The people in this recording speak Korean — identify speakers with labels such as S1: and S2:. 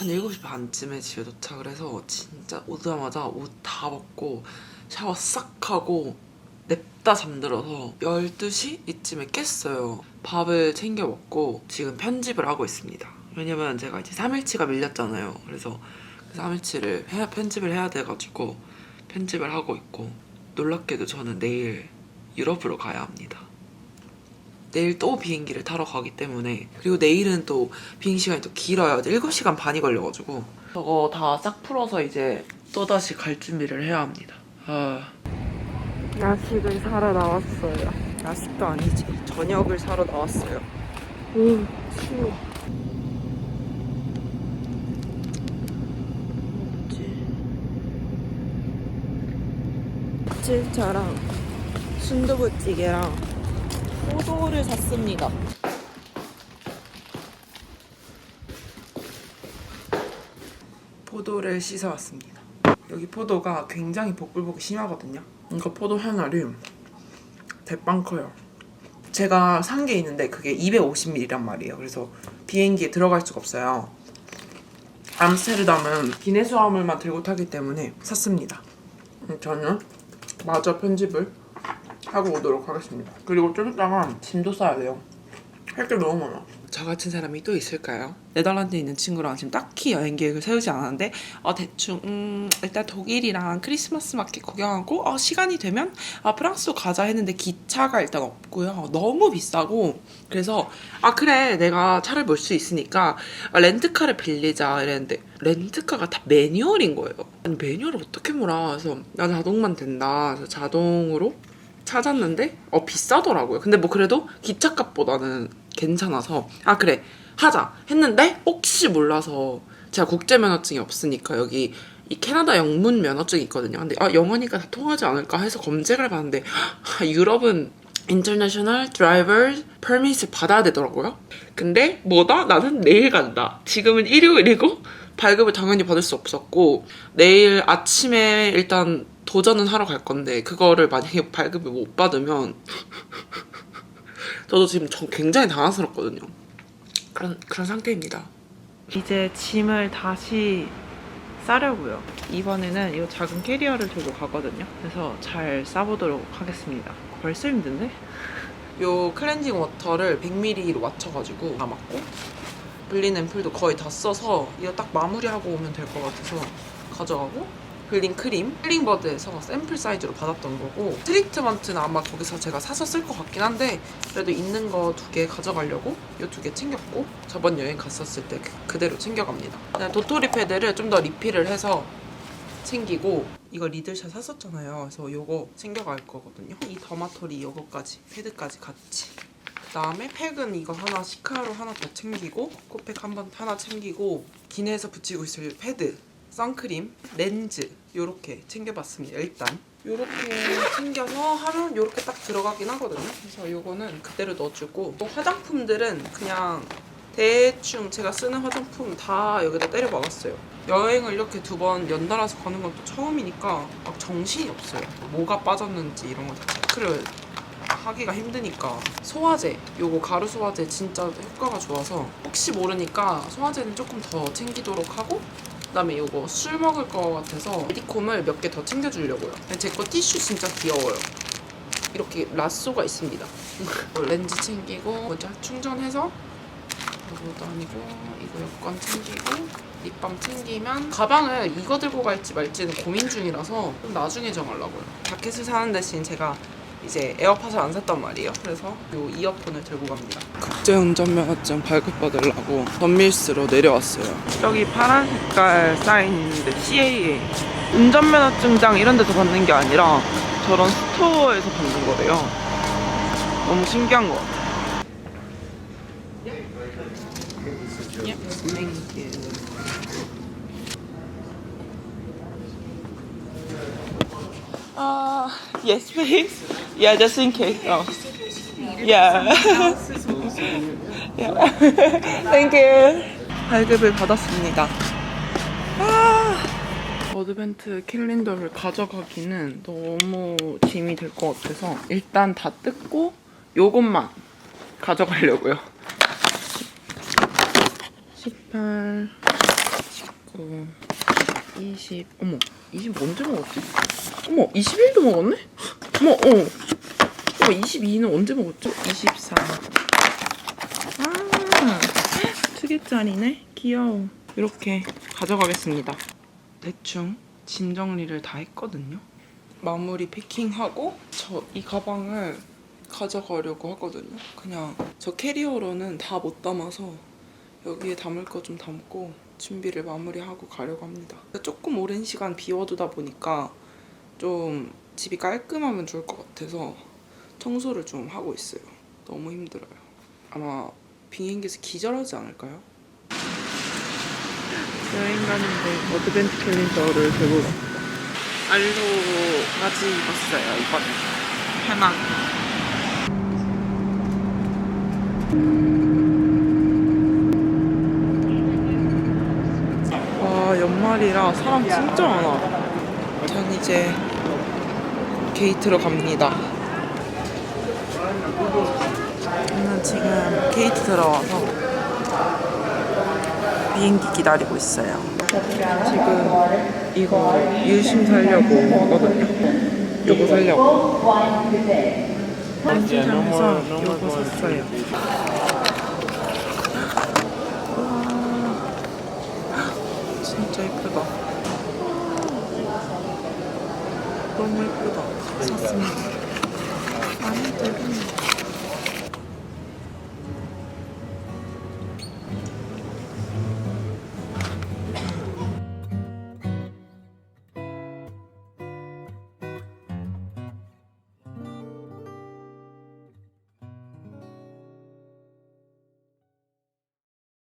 S1: 한 7시 반쯤에 집에 도착을 해서 진짜 오자마자 옷 다 벗고 샤워 싹 하고 냅다 잠들어서 12시 이쯤에 깼어요. 밥을 챙겨 먹고 지금 편집을 하고 있습니다. 왜냐면 제가 이제 3일치가 밀렸잖아요. 그래서 그 3일치를 해야, 편집을 해야 돼가지고 편집을 하고 있고 놀랍게도 저는 내일 유럽으로 가야 합니다. 내일 또 비행기를 타러 가기 때문에 그리고 내일은 또 비행 시간이 또 길어요. 7시간 반이 걸려가지고 저거 다 싹 풀어서 이제 또다시 갈 준비를 해야 합니다. 아... 야식을 사러 나왔어요. 야식도 아니지. 저녁을 사러 나왔어요. 오, 추워. 칠차랑 순두부찌개랑 포도를 샀습니다. 포도를 씻어왔습니다. 여기 포도가 굉장히 복불복이 심하거든요. 이거 포도 하나를 대빵 커요. 제가 산 게 있는데 그게 250ml란 말이에요. 그래서 비행기에 들어갈 수가 없어요. 암스테르담은 기내 수화물만 들고 타기 때문에 샀습니다. 음, 저는 마저 편집을 하고 오도록 하겠습니다. 그리고 좀 이따가 짐도 싸야 돼요. 할 게 너무 많아. 저 같은 사람이 또 있을까요? 네덜란드에 있는 친구랑 지금 딱히 여행 계획을 세우지 않았는데 어 대충 음 일단 독일이랑 크리스마스 마켓 구경하고 어 시간이 되면 아 프랑스로 가자 했는데 기차가 일단 없고요 너무 비싸고 그래서 아 그래 내가 차를 몰 수 있으니까 아, 렌트카를 빌리자 이랬는데 렌트카가 다 매뉴얼인 거예요 아니 매뉴얼을 어떻게 몰아 그래서 나 자동만 된다 그래서 자동으로 찾았는데 어 비싸더라고요. 근데 뭐 그래도 기차값보다는 괜찮아서 아 그래 하자 했는데 혹시 몰라서 제가 국제 면허증이 없으니까 여기 이 캐나다 영문 면허증이 있거든요. 근데 아 영어니까 다 통하지 않을까 해서 검색을 해봤는데 아, 유럽은 International Driver Permit을 받아야 되더라고요. 근데 뭐다? 나는 내일 간다. 지금은 일요일이고 발급을 당연히 받을 수 없었고 내일 아침에 일단 도전은 하러 갈 건데 그거를 만약에 발급을 못 받으면 저도 지금 저 굉장히 당황스럽거든요. 그런 그런 상태입니다. 이제 짐을 다시 싸려고요. 이번에는 이 작은 캐리어를 들고 가거든요. 그래서 잘 싸보도록 하겠습니다. 벌써 힘든데? 요 클렌징 워터를 100ml로 맞춰가지고 담았고 블린 앰플도 거의 다 써서 이거 딱 마무리하고 오면 될 것 같아서 가져가고 블린 크림 힐링버드에서 샘플 사이즈로 받았던 거고 트리트먼트는 아마 거기서 제가 사서 쓸 것 같긴 한데 그래도 있는 거 두 개 가져가려고 이 두 개 챙겼고 저번 여행 갔었을 때 그- 그대로 챙겨갑니다. 그냥 도토리 패드를 좀 더 리필을 해서 챙기고 이거 리들샷 샀었잖아요. 그래서 요거 챙겨갈 거거든요. 이 더마토리 요거까지 패드까지 같이. 그 다음에 팩은 이거 하나 시카로 하나 더 챙기고 코팩 한 번 하나 챙기고 기내에서 붙이고 있을 패드 선크림 렌즈 요렇게 챙겨봤습니다 일단 요렇게 챙겨서 하면 요렇게 딱 들어가긴 하거든요 그래서 요거는 그대로 넣어주고 또 화장품들은 그냥 대충 제가 쓰는 화장품 다 여기다 때려 박았어요. 여행을 이렇게 두 번 연달아서 가는 건 또 처음이니까 막 정신이 없어요. 뭐가 빠졌는지 이런 거 다 체크를 하기가 힘드니까 소화제 요거 가루 소화제 진짜 효과가 좋아서 혹시 모르니까 소화제는 조금 더 챙기도록 하고 그다음에 요거 술 먹을 거 같아서 메디콤을 몇 개 더 챙겨주려고요. 제 거 티슈 진짜 귀여워요. 이렇게 라쏘가 있습니다. 렌즈 챙기고 먼저 충전해서 이거도 아니고 이거 여권 챙기고 립밤 챙기면 가방을 이거 들고 갈지 말지는 고민 중이라서 좀 나중에 정하려고요. 자켓을 사는 대신 제가 이제 에어팟을 안 샀단 말이에요. 그래서 요 이어폰을 들고 갑니다. 국제 운전면허증 발급받으려고 덤밀스로 내려왔어요. 여기 파란 색깔 사인 있는데 CAA 운전면허증장 이런 데서 받는 게 아니라 저런 스토어에서 받는 거래요. 너무 신기한 것 같아요. Yep, thank you. Uh, yes, please. Yeah, just in case. Oh. Yeah. yeah. thank you. 발급을 받았습니다. 아, 어드벤트 캘린더를 가져가기는 너무 짐이 될 것 같아서 일단 다 뜯고 요것만 가져가려고요. 18, 이거 20 어머 20 언제 먹었지? 어머 21도 먹었네? 어머 어 어머 22는 언제 먹었죠? 24 아, 투개짜리네? 귀여워. 이렇게 가져가겠습니다. 대충 짐 정리를 다 했거든요. 마무리 패킹하고 저 이 가방을 가져가려고 하거든요. 그냥 저 캐리어로는 다 못 담아서 여기에 담을 거 좀 담고 준비를 마무리하고 가려고 합니다. 조금 오랜 시간 비워두다 보니까 좀 집이 깔끔하면 좋을 것 같아서 청소를 좀 하고 있어요. 너무 힘들어요. 아마 비행기에서 기절하지 않을까요? 여행 가는데 어드벤트 캘린더를 들고 갔어요. 알로 바지 입었어요, 이번에. 편하게. 와, 연말이라 사람 진짜 많아. 전 이제 게이트로 갑니다. 저는 지금 게이트 들어와서 비행기 기다리고 있어요. 지금 이거 유심 살려고 하거든요. 요거 살려고. 시장에서 요거 샀어요. 와, 진짜 예쁘다. 너무 예쁘다. 샀습니다. 마음에 들겠네.